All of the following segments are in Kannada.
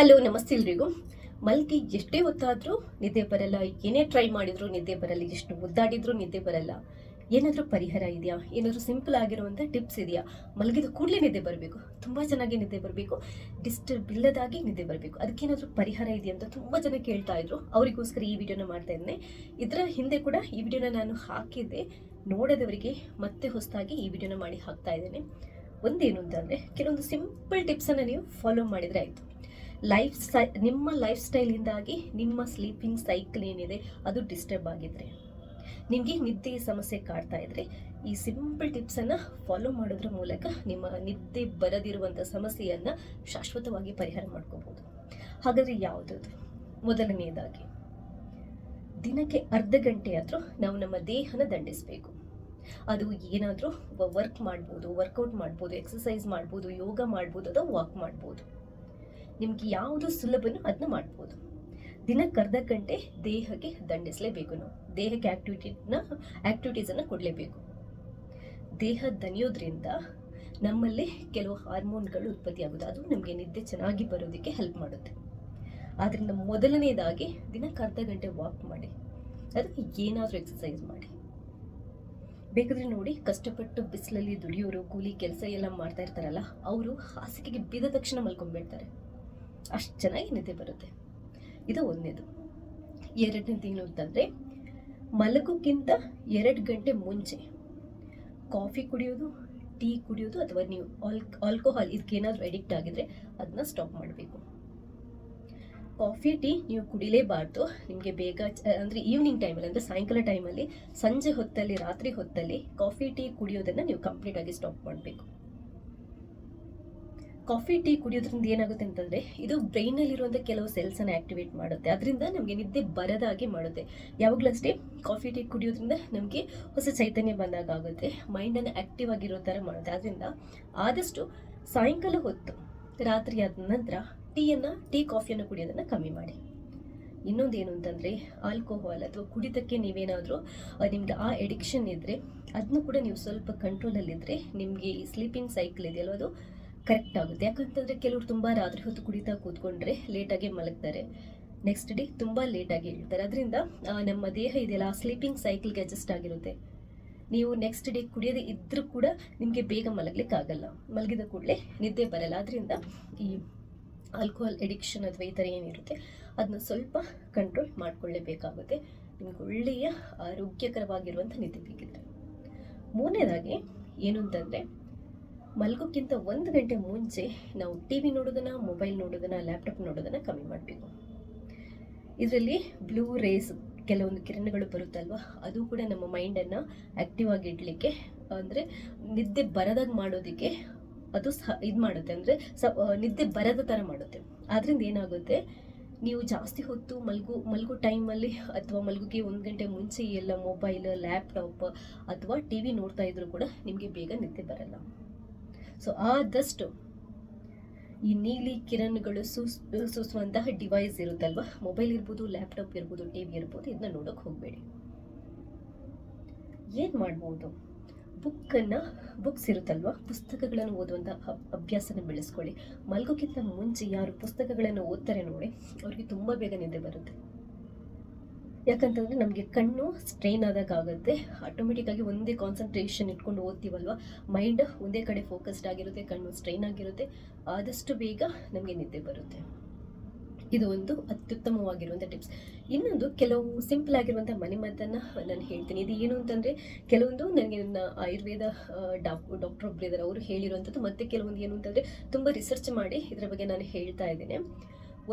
ಹಲೋ, ನಮಸ್ತೆ ಎಲ್ರಿಗೂ. ಮಲ್ಗಿ ಎಷ್ಟೇ ಹೊತ್ತಾದರೂ ನಿದ್ದೆ ಬರಲ್ಲ. ಏನೇ ಟ್ರೈ ಮಾಡಿದ್ರು ನಿದ್ದೆ ಬರಲ್ಲ. ಎಷ್ಟು ಮುದ್ದಾಡಿದ್ರು ನಿದ್ದೆ ಬರಲ್ಲ. ಏನಾದರೂ ಪರಿಹಾರ ಇದೆಯಾ? ಏನಾದರೂ ಸಿಂಪಲ್ ಆಗಿರುವಂಥ ಟಿಪ್ಸ್ ಇದೆಯಾ? ಮಲಗಿದ ಕೂಡಲೇ ನಿದ್ದೆ ಬರಬೇಕು. ತುಂಬ ಚೆನ್ನಾಗಿ ನಿದ್ದೆ ಬರಬೇಕು. ಡಿಸ್ಟರ್ಬ್ ಇಲ್ಲದಾಗಿ ನಿದ್ದೆ ಬರಬೇಕು. ಅದಕ್ಕೇನಾದರೂ ಪರಿಹಾರ ಇದೆಯಾ ಅಂತ ತುಂಬ ಜನ ಕೇಳ್ತಾ ಇದ್ರು. ಅವರಿಗೋಸ್ಕರ ಈ ವಿಡಿಯೋನ ಮಾಡ್ತಾ ಇದ್ದೇನೆ ಇದರ ಹಿಂದೆ ಕೂಡ ಈ ವಿಡಿಯೋನ ನಾನು ಹಾಕಿದ್ದೆ. ನೋಡದವರಿಗೆ ಮತ್ತೆ ಹೊಸದಾಗಿ ಈ ವಿಡಿಯೋನ ಮಾಡಿ ಹಾಕ್ತಾ ಇದ್ದೇನೆ. ಒಂದೇನು ಅಂತಂದರೆ ಕೆಲವೊಂದು ಸಿಂಪಲ್ ಟಿಪ್ಸನ್ನು ನೀವು ಫಾಲೋ ಮಾಡಿದರೆ ಆಯಿತು. ಲೈಫ್ ಸ್ಟೈ ನಿಮ್ಮ ಲೈಫ್ ಸ್ಟೈಲಿಂದಾಗಿ ನಿಮ್ಮ ಸ್ಲೀಪಿಂಗ್ ಸೈಕಲ್ ಏನಿದೆ, ಅದು ಡಿಸ್ಟರ್ಬ್ ಆಗಿದ್ರೆ. ನಿಮಗೆ ನಿದ್ದೆ ಸಮಸ್ಯೆ ಕಾಡ್ತಾ ಇದ್ರೆ, ಈ ಸಿಂಪಲ್ ಟಿಪ್ಸನ್ನು ಫಾಲೋ ಮಾಡೋದ್ರ ಮೂಲಕ ನಿಮ್ಮ ನಿದ್ದೆ ಬರದಿರುವಂಥ ಸಮಸ್ಯೆಯನ್ನು ಶಾಶ್ವತವಾಗಿ ಪರಿಹಾರ ಮಾಡ್ಕೋಬೋದು. ಹಾಗಾದರೆ ಯಾವುದದು? ಮೊದಲನೆಯದಾಗಿ ದಿನಕ್ಕೆ ಅರ್ಧ ಗಂಟೆ ಆದರೂ ನಾವು ನಮ್ಮ ದೇಹನ ದಂಡಿಸಬೇಕು. ಅದು ಏನಾದರೂ ವರ್ಕ್ ಮಾಡ್ಬೋದು ವರ್ಕೌಟ್ ಮಾಡ್ಬೋದು ಎಕ್ಸಸೈಸ್ ಮಾಡ್ಬೋದು, ಯೋಗ ಮಾಡ್ಬೋದು ಅಥವಾ ವಾಕ್ ಮಾಡ್ಬೋದು. ನಿಮ್ಗೆ ಯಾವುದು ಸುಲಭನೂ ಅದನ್ನ ಮಾಡ್ಬೋದು. ದಿನಕ್ಕೆ ಅರ್ಧ ಗಂಟೆ ದೇಹಕ್ಕೆ ದಂಡಿಸಲೇಬೇಕು ನಾವು. ದೇಹಕ್ಕೆ ಆಕ್ಟಿವಿಟಿನ ಆಕ್ಟಿವಿಟೀಸನ್ನು ಕೊಡಲೇಬೇಕು. ದೇಹ ದಣಿಯೋದ್ರಿಂದ ನಮ್ಮಲ್ಲಿ ಕೆಲವು ಹಾರ್ಮೋನ್ಗಳು ಉತ್ಪತ್ತಿಯಾಗೋದು ಅದು ನಮಗೆ ನಿದ್ದೆ ಚೆನ್ನಾಗಿ ಬರೋದಕ್ಕೆ ಹೆಲ್ಪ್ ಮಾಡುತ್ತೆ. ಆದ್ದರಿಂದ ಮೊದಲನೇದಾಗಿ ದಿನಕ್ಕೆ ಅರ್ಧ ಗಂಟೆ ವಾಕ್ ಮಾಡಿ. ಅದಕ್ಕೆ ಏನಾದರೂ ಎಕ್ಸಸೈಸ್ ಮಾಡಿ. ಬೇಕಾದ್ರೆ ನೋಡಿ, ಕಷ್ಟಪಟ್ಟು ಬಿಸಿಲಲ್ಲಿ ದುಡಿಯೋರು, ಕೂಲಿ ಕೆಲಸ ಎಲ್ಲ ಮಾಡ್ತಾ ಇರ್ತಾರಲ್ಲ, ಅವರು ಹಾಸಿಗೆಗೆ ಬಿದ್ದ ತಕ್ಷಣ ಮಲ್ಕೊಂಡ್ಬಿಡ್ತಾರೆ. ಅಷ್ಟು ಚೆನ್ನಾಗಿ ನಿದ್ದೆ ಬರುತ್ತೆ. ಇದು ಒಂದನೇದು ಎರಡನೇದು ಏನು ಅಂತಂದರೆ, ಮಲಗೋಕ್ಕಿಂತ ಎರಡು ಗಂಟೆ ಮುಂಚೆ ಕಾಫಿ ಕುಡಿಯೋದು, ಟೀ ಕುಡಿಯೋದು ಅಥವಾ ನೀವು ಆಲ್ ಆಲ್ಕೋಹಾಲ್ ಇದಕ್ಕೇನಾದರೂ ಅಡಿಕ್ಟ್ ಆಗಿದ್ರೆ ಅದನ್ನ ಸ್ಟಾಪ್ ಮಾಡಬೇಕು. ಕಾಫಿ, ಟೀ ನೀವು ಕುಡಿಲೇಬಾರ್ದು. ನಿಮಗೆ ಬೇಗ ಅಂದ್ರೆ ಈವ್ನಿಂಗ್ ಟೈಮಲ್ಲಿ ಅಂದರೆ ಸಾಯಂಕಾಲ ಟೈಮಲ್ಲಿ ಸಂಜೆ ಹೊತ್ತಲ್ಲಿ, ರಾತ್ರಿ ಹೊತ್ತಲ್ಲಿ ಕಾಫಿ, ಟೀ ಕುಡಿಯೋದನ್ನು ನೀವು ಕಂಪ್ಲೀಟಾಗಿ ಸ್ಟಾಪ್ ಮಾಡಬೇಕು. ಕಾಫಿ, ಟೀ ಕುಡಿಯೋದ್ರಿಂದ ಏನಾಗುತ್ತೆ ಅಂತಂದರೆ, ಇದು ಬ್ರೈನಲ್ಲಿರುವಂಥ ಕೆಲವು ಸೆಲ್ಸನ್ನು ಆ್ಯಕ್ಟಿವೇಟ್ ಮಾಡುತ್ತೆ. ಅದರಿಂದ ನಮಗೆ ನಿದ್ದೆ ಬರದಾಗಿ ಮಾಡುತ್ತೆ. ಯಾವಾಗಲೂ ಅಷ್ಟೇ, ಕಾಫಿ, ಟೀ ಕುಡಿಯೋದ್ರಿಂದ ನಮಗೆ ಹೊಸ ಚೈತನ್ಯ ಬಂದಾಗ ಆಗುತ್ತೆ. ಮೈಂಡನ್ನು ಆಕ್ಟಿವ್ ಆಗಿರೋ ಥರ ಮಾಡುತ್ತೆ. ಆದ್ದರಿಂದ ಆದಷ್ಟು ಸಾಯಂಕಾಲ ಹೊತ್ತು ರಾತ್ರಿ ಆದ ನಂತರ ಟೀಯನ್ನು ಟೀ ಕಾಫಿಯನ್ನು ಕುಡಿಯೋದನ್ನು ಕಮ್ಮಿ ಮಾಡಿ. ಇನ್ನೊಂದೇನು ಅಂತಂದರೆ ಆಲ್ಕೋಹಾಲ್ ಅಥವಾ ಕುಡಿತಕ್ಕೆ ನೀವೇನಾದರೂ ನಿಮ್ಗೆ ಆ ಎಡಿಕ್ಷನ್ ಇದ್ದರೆ ಅದನ್ನು ಕೂಡ ನೀವು ಸ್ವಲ್ಪ ಕಂಟ್ರೋಲಲ್ಲಿದ್ದರೆ ನಿಮಗೆ ಈ ಸ್ಲೀಪಿಂಗ್ ಸೈಕಲ್ ಇದೆಯಲ್ಲ ಅದು ಕರೆಕ್ಟ್ ಆಗುತ್ತೆ. ಯಾಕಂತಂದರೆ ಕೆಲವರು ತುಂಬ ರಾತ್ರಿ ಹೊತ್ತು ಕುಡಿತಾ ಕೂತ್ಕೊಂಡ್ರೆ ಲೇಟಾಗಿ ಮಲಗ್ತಾರೆ. ನೆಕ್ಸ್ಟ್ ಡೇ ತುಂಬ ಲೇಟಾಗಿ ಹೇಳ್ತಾರೆ ಅದರಿಂದ ನಮ್ಮ ದೇಹ ಇದೆಯಲ್ಲ, ಆ ಸ್ಲೀಪಿಂಗ್ ಸೈಕಲ್ಗೆ ಅಡ್ಜಸ್ಟ್ ಆಗಿರುತ್ತೆ. ನೀವು ನೆಕ್ಸ್ಟ್ ಡೇ ಕುಡಿಯೋದೇ ಇದ್ದರೂ ಕೂಡ ನಿಮಗೆ ಬೇಗ ಮಲಗಲಿಕ್ಕೆ ಆಗಲ್ಲ. ಮಲಗಿದ ಕೂಡಲೇ ನಿದ್ದೆ ಬರಲ್ಲ. ಅದರಿಂದ ಈ ಆಲ್ಕೋಹಾಲ್ ಎಡಿಕ್ಷನ್ ಅಥವಾ ಈ ಥರ ಏನಿರುತ್ತೆ ಅದನ್ನ ಸ್ವಲ್ಪ ಕಂಟ್ರೋಲ್ ಮಾಡಿಕೊಳ್ಳೇಬೇಕಾಗುತ್ತೆ. ನಿಮ್ಗೆ ಒಳ್ಳೆಯ ಆರೋಗ್ಯಕರವಾಗಿರುವಂಥ ನಿದ್ದೆ ಬೇಕಿದ್ರೆ. ಮೂರನೇದಾಗಿ ಏನು ಅಂತಂದರೆ ಮಲಗೋಕ್ಕಿಂತ ಒಂದು ಗಂಟೆ ಮುಂಚೆ ನಾವು ಟಿ ವಿ ನೋಡೋದನ್ನು, ಮೊಬೈಲ್ ನೋಡೋದನ್ನು, ಲ್ಯಾಪ್ಟಾಪ್ ನೋಡೋದನ್ನು ಕಮ್ಮಿ ಮಾಡಬೇಕು. ಇದರಲ್ಲಿ ಬ್ಲೂ ರೇಸ್ ಕೆಲವೊಂದು ಕಿರಣಗಳು ಬರುತ್ತಲ್ವ? ಅದು ಕೂಡ ನಮ್ಮ ಮೈಂಡನ್ನು ಆ್ಯಕ್ಟಿವ್ ಆಗಿ ಇಡಲಿಕ್ಕೆ, ಅಂದರೆ ನಿದ್ದೆ ಬರದಾಗ ಮಾಡೋದಕ್ಕೆ ಅದು ಸಹ ಇದು ಮಾಡುತ್ತೆ. ಅಂದರೆ ಸ ನಿದ್ದೆ ಬರದ ಥರ ಮಾಡುತ್ತೆ. ಆದ್ದರಿಂದ ಏನಾಗುತ್ತೆ? ನೀವು ಜಾಸ್ತಿ ಹೊತ್ತು ಮಲಗು, ಮಲ್ಗೋ ಟೈಮಲ್ಲಿ ಅಥವಾ ಮಲಗೋಕ್ಕೆ ಒಂದು ಗಂಟೆ ಮುಂಚೆ ಎಲ್ಲ ಮೊಬೈಲ್, ಲ್ಯಾಪ್ಟಾಪ್ ಅಥವಾ ಟಿ ವಿ ನೋಡ್ತಾ ಇದ್ರೂ ಕೂಡ ನಿಮಗೆ ಬೇಗ ನಿದ್ದೆ ಬರಲ್ಲ. ಸೊ ಆದಷ್ಟು ಈ ನೀಲಿ ಕಿರಣಗಳು ಸೂಸ್ ಸೂಸುವಂತಹ ಡಿವೈಸ್ ಇರುತ್ತಲ್ವ? ಮೊಬೈಲ್ ಇರ್ಬೋದು ಲ್ಯಾಪ್ಟಾಪ್ ಇರ್ಬೋದು ಟಿ ವಿ ಇರ್ಬೋದು ಇದನ್ನ ನೋಡೋಕೆ ಹೋಗಬೇಡಿ. ಏನು ಮಾಡ್ಬೋದು? ಬುಕ್ಕನ್ನು ಬುಕ್ಸ್ ಇರುತ್ತಲ್ವ? ಪುಸ್ತಕಗಳನ್ನು ಓದುವಂಥ ಅಭ್- ಅಭ್ಯಾಸನ ಬೆಳೆಸ್ಕೊಳ್ಳಿ. ಮಲ್ಗೋಕ್ಕಿಂತ ಮುಂಚೆ ಯಾರು ಪುಸ್ತಕಗಳನ್ನು ಓದ್ತಾರೆ ನೋಡಿ, ಅವ್ರಿಗೆ ತುಂಬ ಬೇಗ ನಿದ್ದೆ ಬರುತ್ತೆ. ಯಾಕಂತಂದರೆ ನಮಗೆ ಕಣ್ಣು ಸ್ಟ್ರೈನ್ ಆದಾಗ ಆಗುತ್ತೆ. ಆಟೋಮೆಟಿಕ್ಕಾಗಿ ಒಂದೇ ಕಾನ್ಸಂಟ್ರೇಷನ್ ಇಟ್ಕೊಂಡು ಓದ್ತೀವಲ್ವ? ಮೈಂಡ್ ಒಂದೇ ಕಡೆ ಫೋಕಸ್ಡ್ ಆಗಿರುತ್ತೆ, ಕಣ್ಣು ಸ್ಟ್ರೈನ್ ಆಗಿರುತ್ತೆ. ಆದಷ್ಟು ಬೇಗ ನಮಗೆ ನಿದ್ದೆ ಬರುತ್ತೆ. ಇದು ಒಂದು ಅತ್ಯುತ್ತಮವಾಗಿರುವಂಥ ಟಿಪ್ಸ್ ಇನ್ನೊಂದು, ಕೆಲವು ಸಿಂಪಲ್ ಆಗಿರುವಂಥ ಮನೆಮದ್ದನ್ನು ನಾನು ಹೇಳ್ತೀನಿ. ಇದು ಏನು ಅಂತಂದರೆ, ಕೆಲವೊಂದು ನನಗೆ ನನ್ನ ಆಯುರ್ವೇದ ಡಾಕ್ ಡಾಕ್ಟರ್ ಒಬ್ಬರಿದ್ದಾರೆ ಅವರು ಹೇಳಿರುವಂಥದ್ದು, ಮತ್ತು ಕೆಲವೊಂದು ಏನು ಅಂತಂದರೆ, ತುಂಬ ರಿಸರ್ಚ್ ಮಾಡಿ ಇದರ ಬಗ್ಗೆ ನಾನು ಹೇಳ್ತಾ ಇದ್ದೇನೆ.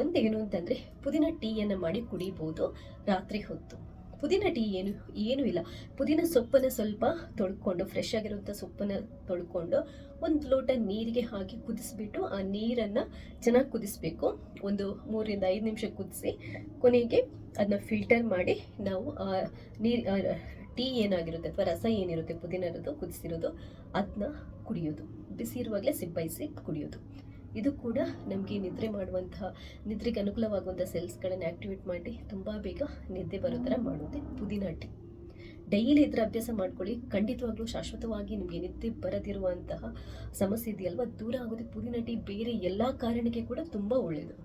ಒಂದು ಏನು ಅಂತಂದರೆ ಪುದೀನ ಟೀಯನ್ನು ಮಾಡಿ ಕುಡಿಬೋದು ರಾತ್ರಿ ಹೊತ್ತು. ಪುದೀನ ಟೀ ಏನು, ಏನೂ ಇಲ್ಲ. ಪುದೀನ ಸೊಪ್ಪನ್ನು ಸ್ವಲ್ಪ ತೊಳ್ಕೊಂಡು ಫ್ರೆಶ್ ಆಗಿರುವಂಥ ಸೊಪ್ಪನ್ನು ತೊಳ್ಕೊಂಡು ಒಂದು ಲೋಟ ನೀರಿಗೆ ಹಾಕಿ ಕುದಿಸ್ಬಿಟ್ಟು ಆ ನೀರನ್ನು ಚೆನ್ನಾಗಿ ಕುದಿಸ್ಬೇಕು. ಒಂದು ಮೂರರಿಂದ ಐದು ನಿಮಿಷ ಕುದಿಸಿ ಕೊನೆಗೆ ಅದನ್ನ ಫಿಲ್ಟರ್ ಮಾಡಿ ನಾವು ನೀರು ಟೀ ಏನಾಗಿರುತ್ತೆ, ಅಥವಾ ರಸ ಏನಿರುತ್ತೆ ಪುದೀನ ಇರೋದು ಕುದಿಸಿರೋದು ಅದನ್ನ ಕುಡಿಯೋದು. ಬಿಸಿ ಇರುವಾಗಲೇ ಸಿಬ್ಬಾಯಿಸಿ ಕುಡಿಯೋದು. ಇದು ಕೂಡ ನಮಗೆ ನಿದ್ರೆ ಮಾಡುವಂತಹ ನಿದ್ರೆಗೆ ಅನುಕೂಲವಾಗುವಂಥ ಸೆಲ್ಸ್ಗಳನ್ನು ಆ್ಯಕ್ಟಿವೇಟ್ ಮಾಡಿ ತುಂಬ ಬೇಗ ನಿದ್ದೆ ಬರೋ ಥರ ಮಾಡುತ್ತೆ ಪುದೀನ ಟೀ. ಡೈಲಿ ಇದರ ಅಭ್ಯಾಸ ಮಾಡ್ಕೊಳ್ಳಿ. ಖಂಡಿತವಾಗ್ಲೂ ಶಾಶ್ವತವಾಗಿ ನಿಮಗೆ ನಿದ್ದೆ ಬರದಿರುವಂತಹ ಸಮಸ್ಯೆ ಇದೆಯಲ್ವ? ದೂರ ಆಗೋದು ಪುದೀನ ಟೀ ಬೇರೆ ಎಲ್ಲ ಕಾರಣಕ್ಕೆ ಕೂಡ ತುಂಬ ಒಳ್ಳೆಯದು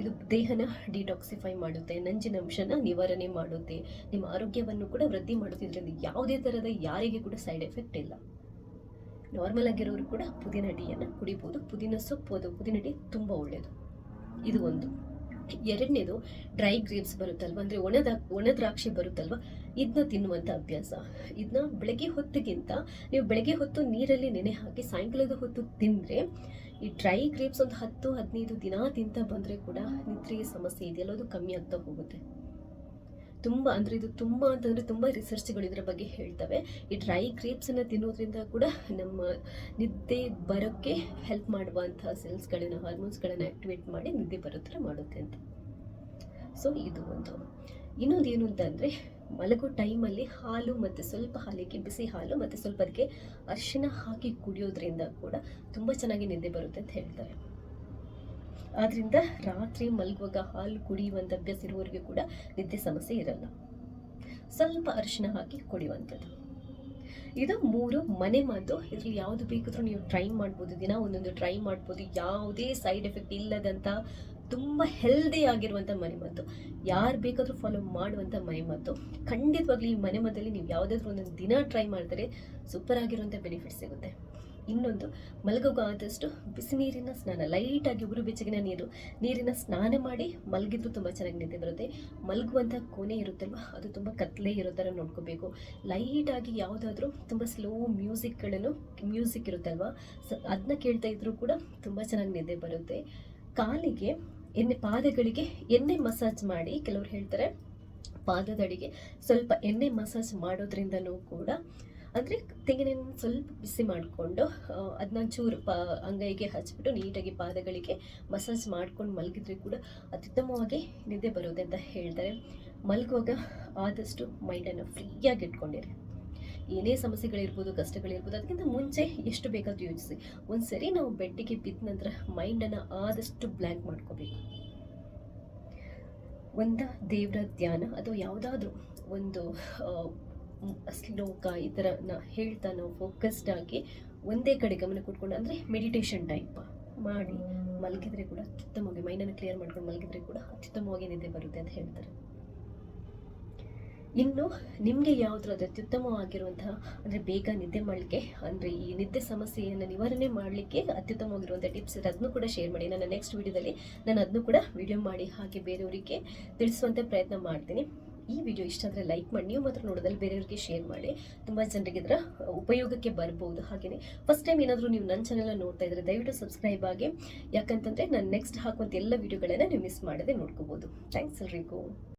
ಇದು ದೇಹನ ಡಿಟಾಕ್ಸಿಫೈ ಮಾಡುತ್ತೆ, ನಂಜಿನಂಶನ ನಿವಾರಣೆ ಮಾಡುತ್ತೆ, ನಿಮ್ಮ ಆರೋಗ್ಯವನ್ನು ಕೂಡ ವೃದ್ಧಿ ಮಾಡುತ್ತೆ. ಇದರಿಂದ ಯಾವುದೇ ಥರದ ಯಾರಿಗೆ ಕೂಡ ಸೈಡ್ ಎಫೆಕ್ಟ್ ಇಲ್ಲ. ನಾರ್ಮಲ್ ಆಗಿರೋರು ಕೂಡ ಪುದೀನ ಟೀಯನ್ನು ಕುಡಿಬೋದು. ಪುದೀನ ಸೊಪ್ಪು ಅದು, ಪುದೀನ ಟೀ ತುಂಬ ಒಳ್ಳೆಯದು ಇದು ಒಂದು. ಎರಡನೇದು ಡ್ರೈ ಗ್ರೇಪ್ಸ್ ಬರುತ್ತಲ್ವ? ಅಂದರೆ ಒಣದ, ಒಣ ದ್ರಾಕ್ಷಿ ಬರುತ್ತಲ್ವ? ಇದನ್ನ ತಿನ್ನುವಂಥ ಅಭ್ಯಾಸ. ಇದನ್ನ ಬೆಳಗ್ಗೆ ಹೊತ್ತಿಗಿಂತ ನೀವು ಬೆಳಗ್ಗೆ ಹೊತ್ತು ನೀರಲ್ಲಿ ನೆನೆ ಹಾಕಿ ಸಾಯಂಕಾಲದ ಹೊತ್ತು ತಿಂದರೆ, ಈ ಡ್ರೈ ಗ್ರೇಪ್ಸ್ ಒಂದು ಹತ್ತು, ಹದಿನೈದು ದಿನ ತಿಂತ ಬಂದರೆ ಕೂಡ ನಿದ್ರೆಯ ಸಮಸ್ಯೆ ಇದೆಯಲ್ಲ, ಅದು ಕಮ್ಮಿ ಆಗ್ತಾ ಹೋಗುತ್ತೆ. ತುಂಬ ಅಂದರೆ ಇದು ತುಂಬ ಅಂತಂದರೆ ತುಂಬ ರಿಸರ್ಚ್ಗಳು ಇದರ ಬಗ್ಗೆ ಹೇಳ್ತವೆ. ಈ ಡ್ರೈ ಗ್ರೇಪ್ಸನ್ನು ತಿನ್ನೋದ್ರಿಂದ ಕೂಡ ನಮ್ಮ ನಿದ್ದೆ ಬರೋಕ್ಕೆ ಹೆಲ್ಪ್ ಮಾಡುವಂತಹ ಸೆಲ್ಸ್ಗಳನ್ನು ಹಾರ್ಮೋನ್ಸ್ಗಳನ್ನು ಆ್ಯಕ್ಟಿವೇಟ್ ಮಾಡಿ ನಿದ್ದೆ ಬರೋ ಥರ ಮಾಡುತ್ತೆ ಅಂತ. ಸೊ ಇದು ಒಂದು. ಇನ್ನೊಂದು ಏನು ಅಂತಂದರೆ ಮಲಗೋ ಟೈಮಲ್ಲಿ ಹಾಲು ಮತ್ತು ಸ್ವಲ್ಪ ಹಾಲಿಗೆ ಬಿಸಿ ಹಾಲು ಮತ್ತು ಸ್ವಲ್ಪ ಅದಕ್ಕೆ ಅರಿಶಿನ ಹಾಕಿ ಕುಡಿಯೋದ್ರಿಂದ ಕೂಡ ತುಂಬ ಚೆನ್ನಾಗಿ ನಿದ್ದೆ ಬರುತ್ತೆ ಅಂತ ಹೇಳ್ತಾರೆ. ಆದ್ದರಿಂದ ರಾತ್ರಿ ಮಲಗುವಾಗ ಹಾಲು ಕುಡಿಯುವಂಥ ಅಭ್ಯಾಸ ಇರುವವರಿಗೆ ಕೂಡ ನಿದ್ದೆ ಸಮಸ್ಯೆ ಇರಲ್ಲ. ಸ್ವಲ್ಪ ಅರಿಶಿನ ಹಾಕಿ ಕುಡಿಯುವಂಥದ್ದು. ಇದು ಮೂರು ಮನೆ ಮಾತು. ಇದ್ರಲ್ಲಿ ಯಾವುದು ಬೇಕಾದರೂ ನೀವು ಟ್ರೈ ಮಾಡ್ಬೋದು. ದಿನ ಒಂದೊಂದು ಟ್ರೈ ಮಾಡ್ಬೋದು. ಯಾವುದೇ ಸೈಡ್ ಎಫೆಕ್ಟ್ ಇಲ್ಲದಂಥ ತುಂಬ ಹೆಲ್ದಿ ಆಗಿರುವಂಥ ಮನೆಮದ್ದು ಯಾರು ಬೇಕಾದರೂ ಫಾಲೋ ಮಾಡುವಂಥ ಮನೆಮದ್ದು ಖಂಡಿತವಾಗ್ಲೂ ಈ ಮನೆಮದ್ದಲ್ಲಿ ನೀವು ಯಾವುದಾದ್ರೂ ಒಂದೊಂದು ದಿನ ಟ್ರೈ ಮಾಡಿದರೆ ಸೂಪರ್ ಆಗಿರುವಂಥ ಬೆನಿಫಿಟ್ ಸಿಗುತ್ತೆ. ಇನ್ನೊಂದು ಮಲಗುವಾಗ ಆದಷ್ಟು ಬಿಸಿ ನೀರಿನ ಸ್ನಾನ, ಲೈಟಾಗಿ ಉಗುರು ಬೆಚ್ಚಗಿನ ನೀರು, ನೀರಿನ ಸ್ನಾನ ಮಾಡಿ ಮಲಗಿದ್ರು ತುಂಬ ಚೆನ್ನಾಗಿ ನಿದ್ದೆ ಬರುತ್ತೆ. ಮಲಗುವಂಥ ಕೋಣೆ ಇರುತ್ತಲ್ವ, ಅದು ತುಂಬ ಕತ್ಲೆ ಇರೋ ಥರ ನೋಡ್ಕೋಬೇಕು. ಲೈಟಾಗಿ ಯಾವುದಾದ್ರೂ ತುಂಬ ಸ್ಲೋ ಮ್ಯೂಸಿಕ್ಗಳನ್ನು, ಮ್ಯೂಸಿಕ್ ಇರುತ್ತಲ್ವ, ಸ ಅದನ್ನ ಕೇಳ್ತಾ ಇದ್ರೂ ಕೂಡ ತುಂಬ ಚೆನ್ನಾಗಿ ನಿದ್ದೆ ಬರುತ್ತೆ. ಕಾಲಿಗೆ ಎಣ್ಣೆ, ಪಾದಗಳಿಗೆ ಎಣ್ಣೆ ಮಸಾಜ್ ಮಾಡಿ, ಕೆಲವ್ರು ಹೇಳ್ತಾರೆ ಪಾದದಡಿಗೆ ಸ್ವಲ್ಪ ಎಣ್ಣೆ ಮಸಾಜ್ ಮಾಡೋದ್ರಿಂದಲೂ ಕೂಡ ಅಂದರೆ ತೆಂಗಿನ ಸ್ವಲ್ಪ ಬಿಸಿ ಮಾಡಿಕೊಂಡು ಅದನ್ನ ಚೂರು ಪಾ, ಅಂಗೈಗೆ ಹಚ್ಬಿಟ್ಟು ನೀಟಾಗಿ ಪಾದಗಳಿಗೆ ಮಸಾಜ್ ಮಾಡ್ಕೊಂಡು ಮಲಗಿದ್ರೆ ಕೂಡ ಅತ್ಯುತ್ತಮವಾಗಿ ನಿದ್ದೆ ಬರುತ್ತೆ ಅಂತ ಹೇಳ್ತಾರೆ. ಮಲಗುವಾಗ ಆದಷ್ಟು ಮೈಂಡನ್ನು ಫ್ರೀಯಾಗಿ ಇಟ್ಕೊಂಡಿರಿ. ಏನೇ ಸಮಸ್ಯೆಗಳಿರ್ಬೋದು, ಕಷ್ಟಗಳಿರ್ಬೋದು, ಅದಕ್ಕಿಂತ ಮುಂಚೆ ಎಷ್ಟು ಬೇಕಾದರೂ ಯೋಚಿಸಿ. ಒಂದು ಸರಿ ನಾವು ಬೆಡ್ಡಿಗೆ ಬಿದ್ದ ನಂತರ ಮೈಂಡನ್ನು ಆದಷ್ಟು ಬ್ಲ್ಯಾಂಕ್ ಮಾಡ್ಕೋಬೇಕು. ಒಂದು ದೇವರ ಧ್ಯಾನ, ಅಥವಾ ಯಾವುದಾದ್ರೂ ಒಂದು ಶ್ಲೋಕ ಈ ಥರ ಹೇಳ್ತಾ ನಾವು ಫೋಕಸ್ಡ್ ಆಗಿ ಒಂದೇ ಕಡೆ ಗಮನ ಕೊಟ್ಕೊಂಡು, ಅಂದರೆ ಮೆಡಿಟೇಷನ್ ಟೈಪ್ ಮಾಡಿ ಮಲಗಿದ್ರೆ ಕೂಡ ಅತ್ಯುತ್ತಮವಾಗಿ ಮೈಂಡನ್ನು ಕ್ಲಿಯರ್ ಮಾಡ್ಕೊಂಡು ಮಲಗಿದ್ರೆ ಕೂಡ ಅತ್ಯುತ್ತಮವಾಗಿ ನಿದ್ದೆ ಬರುತ್ತೆ ಅಂತ ಹೇಳ್ತಾರೆ. ಇನ್ನು ನಿಮಗೆ ಅದು ಅತ್ಯುತ್ತಮವಾಗಿರುವಂತಹ, ಅಂದರೆ ಬೇಗ ನಿದ್ದೆ ಮಾಡಲಿಕ್ಕೆ, ಅಂದರೆ ಈ ನಿದ್ದೆ ಸಮಸ್ಯೆಯನ್ನು ನಿವಾರಣೆ ಮಾಡಲಿಕ್ಕೆ ಅತ್ಯುತ್ತಮವಾಗಿರುವಂಥ ಟಿಪ್ಸ್ ಇದೆ ಅದನ್ನು ಕೂಡ ಶೇರ್ ಮಾಡಿ. ನನ್ನ ನೆಕ್ಸ್ಟ್ ವಿಡಿಯೋದಲ್ಲಿ ನಾನು ಅದನ್ನು ಕೂಡ ವಿಡಿಯೋ ಮಾಡಿ, ಹಾಗೆ ಬೇರೆಯವರಿಗೆ ತಿಳಿಸುವಂಥ ಪ್ರಯತ್ನ ಮಾಡ್ತೀನಿ. ಈ ವಿಡಿಯೋ ಇಷ್ಟ ಆದರೆ ಲೈಕ್ ಮಾಡಿ, ನೀವು ಮಾತ್ರ ನೋಡೋದಲ್ಲಿ, ಬೇರೆಯವ್ರಿಗೆ ಶೇರ್ ಮಾಡಿ. ತುಂಬ ಜನರಿಗೆ ಇದರ ಉಪಯೋಗಕ್ಕೆ ಬರ್ಬೋದು ಹಾಗೆಯೇ ಫಸ್ಟ್ ಟೈಮ್ ಏನಾದರೂ ನೀವು ನನ್ನ ಚಾನೆಲ್ನ ನೋಡ್ತಾ ಇದ್ದರೆ ದಯವಿಟ್ಟು ಸಬ್ಸ್ಕ್ರೈಬ್ ಆಗಿ. ಯಾಕಂತಂದರೆ ನಾನು ನೆಕ್ಸ್ಟ್ ಹಾಕುವಂಥ ಎಲ್ಲ ವಿಡಿಯೋಗಳನ್ನು ನೀವು ಮಿಸ್ ಮಾಡದೆ ನೋಡ್ಕೋಬೋದು. ಥ್ಯಾಂಕ್ಸ್ ಎಲ್ರಿಗೂ.